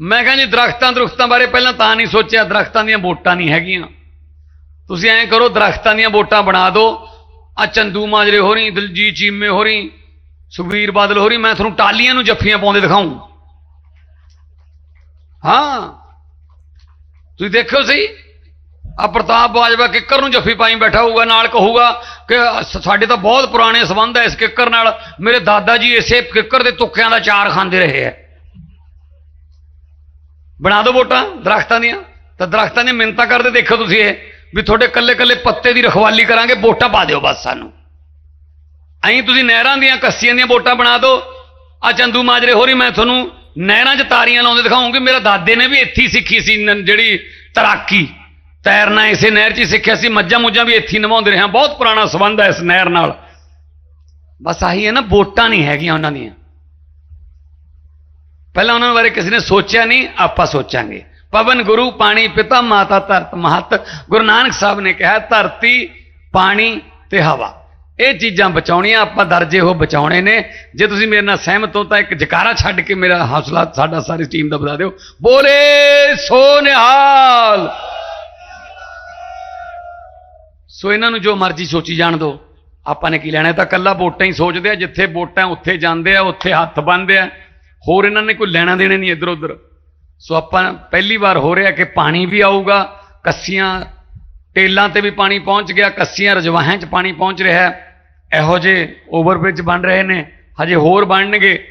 ਮੈਂ ਕਹਿੰਦਾ ਜੀ ਦਰਖਤਾਂ ਦਰਖਤਾਂ ਬਾਰੇ ਪਹਿਲਾਂ ਤਾਂ ਨਹੀਂ ਸੋਚਿਆ, ਦਰਖਤਾਂ ਦੀਆਂ ਵੋਟਾਂ ਨਹੀਂ ਹੈਗੀਆਂ। ਤੁਸੀਂ ਐਂ ਕਰੋ, ਦਰਖਤਾਂ ਦੀਆਂ ਵੋਟਾਂ ਬਣਾ ਦਿਓ। ਆ ਚੰਦੂ ਮਾਜਰੇ ਹੋਰੀ ਦਿਲਜੀਤ ਚੀਮੇ ਹੋ ਰਹੀ, ਸੁਖਬੀਰ ਬਾਦਲ ਹੋ ਰਹੀ, ਮੈਂ ਤੁਹਾਨੂੰ ਟਾਲੀਆਂ ਨੂੰ ਜੱਫੀਆਂ ਪਾਉਂਦੇ ਦਿਖਾਉਂ। ਹਾਂ। ਤੁਸੀਂ ਦੇਖਿਓ ਸਹੀ ਆ ਪ੍ਰਤਾਪ ਬਾਜਵਾ ਕਿੱਕਰ ਨੂੰ ਜੱਫੀ ਪਾਈ ਬੈਠਾ ਹੋਊਗਾ, ਨਾਲ ਕਹੂਗਾ ਕਿ ਸਾਡੇ ਤਾਂ ਬਹੁਤ ਪੁਰਾਣੇ ਸਬੰਧ ਹੈ ਇਸ ਕਿੱਕਰ ਨਾਲ। ਮੇਰੇ ਦਾਦਾ ਜੀ ਇਸੇ ਕਿੱਕਰ ਦੇ ਤੁੱਕਿਆਂ ਦਾ ਚਾਰ ਖਾਂਦੇ ਰਹੇ ਹੈ ਬਣਾ ਦਿਓ ਵੋਟਾਂ, ਦਰਖਤਾਂ ਦੀਆਂ। ਤਾਂ ਦਰਖਤਾਂ ਦੀਆਂ ਮਿੰਨਤਾਂ ਕਰਦੇ ਦੇਖੋ ਤੁਸੀਂ ਇਹ, ਵੀ ਤੁਹਾਡੇ ਕੱਲੇ ਕੱਲੇ ਪੱਤੇ ਦੀ ਰਖਵਾਲੀ ਕਰਾਂਗੇ, ਵੋਟਾਂ ਪਾ ਦਿਓ ਬਸ ਸਾਨੂੰ। ਐਂ ਤੁਸੀਂ ਨਹਿਰਾਂ ਦੀਆਂ, ਕੱਸੀਆਂ ਦੀਆਂ ਵੋਟਾਂ ਬਣਾ ਦਿਓ ਆ ਚੰਦੂ ਮਾਜਰੇ ਹੋਰੀ, ਮੈਂ ਤੁਹਾਨੂੰ ਨਹਿਰਾਂ 'ਚ ਤਾਰੀਆਂ ਲਾਉਂਦੇ ਦਿਖਾਉਂਗੀ। ਮੇਰੇ ਦਾਦੇ ਨੇ ਵੀ ਇੱਥੇ ਹੀ ਸਿੱਖੀ ਸੀ ਜਿਹੜੀ ਤੈਰਾਕੀ। ਤੈਰਨਾ ਇਸੇ ਨਹਿਰ 'ਚ ਹੀ ਸਿੱਖਿਆ ਸੀ ਮੱਝਾਂ ਮੁੱਝਾਂ ਵੀ ਇੱਥੇ ਹੀ ਨਵਾਉਂਦੇ ਰਹੇ ਹਾਂ। ਬਹੁਤ ਪੁਰਾਣਾ ਸਬੰਧ ਹੈ ਇਸ ਨਹਿਰ ਨਾਲ। ਬਸ ਆਹੀ ਹੈ ਨਾ, ਵੋਟਾਂ ਨਹੀਂ ਹੈਗੀਆਂ ਉਹਨਾਂ ਦੀਆਂ। ਪਹਿਲਾਂ ਉਹਨਾਂ ਬਾਰੇ ਕਿਸੇ ਨੇ ਸੋਚਿਆ ਨਹੀਂ, ਆਪਾਂ ਸੋਚਾਂਗੇ। ਪਵਨ ਗੁਰੂ, ਪਾਣੀ, ਪਿਤਾ, ਮਾਤਾ, ਧਰਤ, ਮਹਤ, ਗੁਰੂ ਨਾਨਕ ਸਾਹਿਬ ਨੇ ਕਿਹਾ, ਧਰਤੀ, ਪਾਣੀ ਤੇ ਹਵਾ। ਇਹ ਚੀਜ਼ਾਂ ਬਚਾਉਣੀਆਂ, ਆਪਾਂ ਦਰਜੇ ਉਹ ਬਚਾਉਣੇ ਨੇ। ਜੇ ਤੁਸੀਂ ਮੇਰੇ ਨਾਲ ਸਹਿਮਤ ਹੋ, ਤਾਂ ਇੱਕ ਜਕਾਰਾ ਛੱਡ ਕੇ ਮੇਰਾ ਹੌਸਲਾ ਸਾਡਾ ਸਾਰੀ ਟੀਮ ਦਾ ਵਧਾ ਦਿਓ। ਬੋਲੇ ਸੋ ਨਿਹਾਲ ਸੋ ਇਹਨਾਂ ਨੂੰ ਜੋ ਮਰਜ਼ੀ ਸੋਚੀ ਜਾਣ ਦਿਓ ਆਪਾਂ ਨੇ ਕੀ ਲੈਣਾ ਤਾਂ ਕੱਲਾ ਵੋਟਾਂ ਹੀ ਸੋਚਦੇ ਆ, ਜਿੱਥੇ ਵੋਟਾਂ ਉੱਥੇ ਜਾਂਦੇ ਆ, ਉੱਥੇ ਹੱਥ ਬੰਨਦੇ ਆ। ਹੋਰ ਇਹਨਾਂ ਨੇ ਕੋਈ ਲੈਣਾ ਦੇਣਾ ਨਹੀਂ ਇੱਧਰ ਉੱਧਰ। ਸੋ ਆਪਾਂ ਪਹਿਲੀ ਵਾਰ ਹੋ ਰਿਹਾ ਕਿ ਪਾਣੀ ਵੀ ਆਊਗਾ, ਕੱਸੀਆਂ, ਟੇਲਾਂ ਤੇ ਵੀ ਪਾਣੀ ਪਹੁੰਚ ਗਿਆ, ਕੱਸੀਆਂ ਰਜਵਾਹਾਂ 'ਚ ਪਾਣੀ ਪਹੁੰਚ ਰਿਹਾ। ਇਹੋ ਜਿਹੇ ਓਵਰਬ੍ਰਿਜ ਬਣ ਰਹੇ ਨੇ, ਹਜੇ ਹੋਰ ਬਣਨਗੇ।